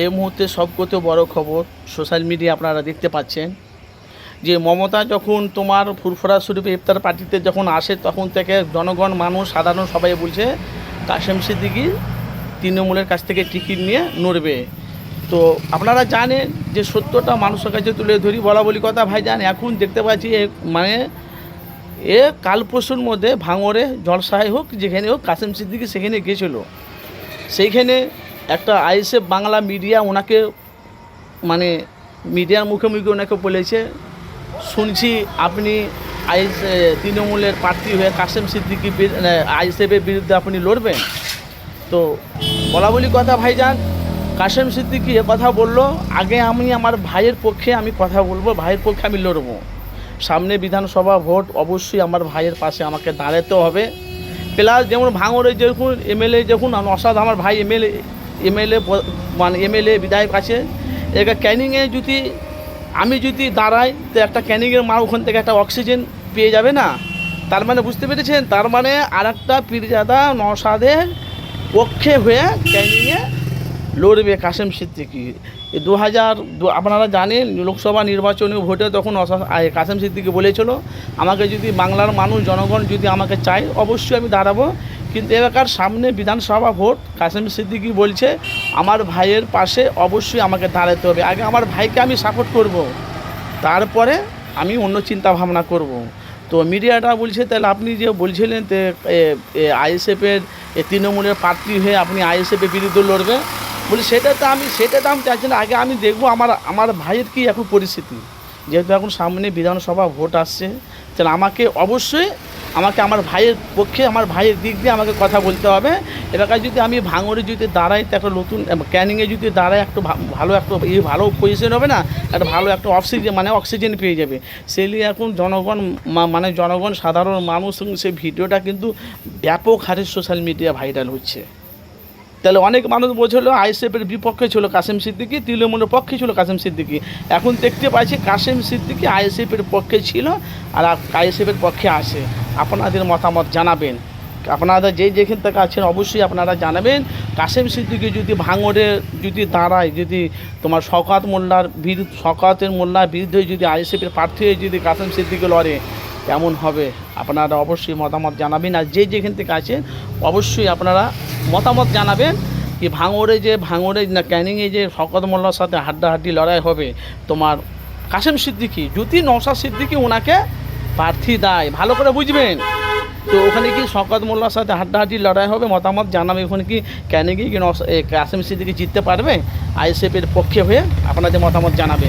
এই মুহূর্তে সবকতে বড় খবর। সোশ্যাল মিডিয়া আপনারা দেখতে পাচ্ছেন যে মমতা যখন তোমার ফুরফুরা শরীফ ইফতার পার্টিতে যখন আসে, তখন থেকে জনগণ, মানুষ, সাধারণ সবাই বলছে, কাশেম সিদ্দিকি তৃণমূলের কাছ থেকে টিকিট নিয়ে নড়বে। তো আপনারা জানেন যে সত্যটা মানুষের কাছে তুলে ধরি, বলা বলি কথা ভাই জান এখন দেখতে পাচ্ছি মানে এ কাল পরশুর মধ্যে ভাঙরে জলসায় হোক, যেখানে হোক কাসেম সিদ্দিকি সেখানে গিয়েছিল সেইখানে একটা আইএসএফ বাংলা মিডিয়া ওনাকে মানে মিডিয়ার মুখে মুখে ওনাকে বলেছে, শুনছি আপনি আইএস তৃণমূলের প্রার্থী হয়ে কাসেম সিদ্দিকি আইএসএফের বিরুদ্ধে আপনি লড়বেন? তো বলা বলি কথা, ভাইজান, কাসেম সিদ্দিকি এ কথা বলল, আগে আমি আমার ভাইয়ের পক্ষে আমি কথা বলব, ভাইয়ের পক্ষে আমি লড়বো। সামনে বিধানসভা ভোট, অবশ্যই আমার ভাইয়ের পাশে আমাকে দাঁড়াতে হবে। প্লাস যেমন ভাঙড়ে যখন এমএলএ যখন অসাধ, আমার ভাই এমএলএ এমএলএ মানে এমএলএ, বিধায়ক আছে। এটা ক্যানিংয়ে যদি, আমি যদি দাঁড়াই, তো একটা ক্যানিংয়ের মা ওখান থেকে একটা অক্সিজেন পেয়ে যাবে না? তার মানে বুঝতে পেরেছেন? তার মানে আর একটা পীরজাদা নসাদের পক্ষে হয়ে ক্যানিংয়ে লড়বে কাসেম সিদ্দিকি। দু হাজার আপনারা জানেন, লোকসভা নির্বাচনী ভোটে তখন কাসেম সিদ্দিকি বলেছিল, আমাকে যদি বাংলার মানুষ, জনগণ যদি আমাকে চায়, অবশ্যই আমি দাঁড়াবো। কিন্তু এলাকার সামনে বিধানসভা ভোট, কাসেম সিদ্দিকি বলছে, আমার ভাইয়ের পাশে অবশ্যই আমাকে দাঁড়াতে হবে আগে আমার ভাইকে আমি সাপোর্ট করব। তারপরে আমি অন্য চিন্তা ভাবনা করব। তো মিডিয়াটা বলছে, তাহলে আপনি যে বলছিলেন যে আইএসএফের তৃণমূলের প্রার্থী হয়ে আপনি আইএসএফের বিরুদ্ধে লড়বে বলি সেটা তো আমি, সেটা তো আমি চাইছি না আগে আমি দেখব আমার আমার ভাইয়ের কি এখন পরিস্থিতি যেহেতু এখন সামনে বিধানসভা ভোট আসছে, তাহলে আমাকে অবশ্যই আমাকে আমার ভাইয়ের পক্ষে, আমার ভাইয়ের দিক দিয়ে আমাকে কথা বলতে হবে। এলাকায় যদি আমি ভাঙরে যদি দাঁড়াই, তো একটা নতুন, ক্যানিংয়ে যদি দাঁড়াই, একটু ভালো একটা ইয়ে ভালো পজিশন হবে না? একটা ভালো একটা অক্সিজেন মানে অক্সিজেন পেয়ে যাবে। নিয়ে এখন জনগণ মানে জনগণ, সাধারণ মানুষ সেই ভিডিওটা কিন্তু ব্যাপক হারে সোশ্যাল মিডিয়া ভাইরাল হচ্ছে। তাহলে অনেক মানুষ বলছিল, আইএসএফের বিপক্ষে ছিল কাসেম সিদ্দিকি, তৃণমূলের পক্ষে ছিল কাসেম সিদ্দিকি। এখন দেখতে পাচ্ছি কাসেম সিদ্দিকি আইএসএফের পক্ষে ছিল আর আইএসএফের পক্ষে আসে আপনাদের মতামত জানাবেন। আপনারা যে যেখান থেকে আছেন অবশ্যই আপনারা জানাবেন। কাসেম সিদ্দিকি যদি ভাঙড়ে যদি দাঁড়ায়, যদি তোমার শকাত মোল্লার বিরুদ্ধ শকাতের মোল্লার বিরুদ্ধে যদি আইএসএফের প্রার্থী হয়ে যদি কাসেম সিদ্দিকি লড়ে কেমন হবে আপনারা অবশ্যই মতামত জানাবেন আর যে যেখান থেকে আছেন, অবশ্যই আপনারা মতামত জানাবেন কি ভাঙড়ে যে, ভাঙড়ে না ক্যানিংয়ে যে শকত মোল্লার সাথে হাড্ডাহাড্ডি লড়াই হবে, তোমার কাসেম সিদ্দিকি যদি নওশাদ সিদ্দিকি ওনাকে প্রার্থী দেয়। ভালো করে বুঝবেন। তো ওখানে কি শকত মোল্লার সাথে হাড্ডাহাড্ডি লড়াই হবে? মতামত জানাবে। ওখানে কি ক্যানিংয়ে কি কাসেম সিদ্দিকি জিততে পারবে? আইএসএফের পক্ষে হয়ে আপনাদের মতামত জানাবে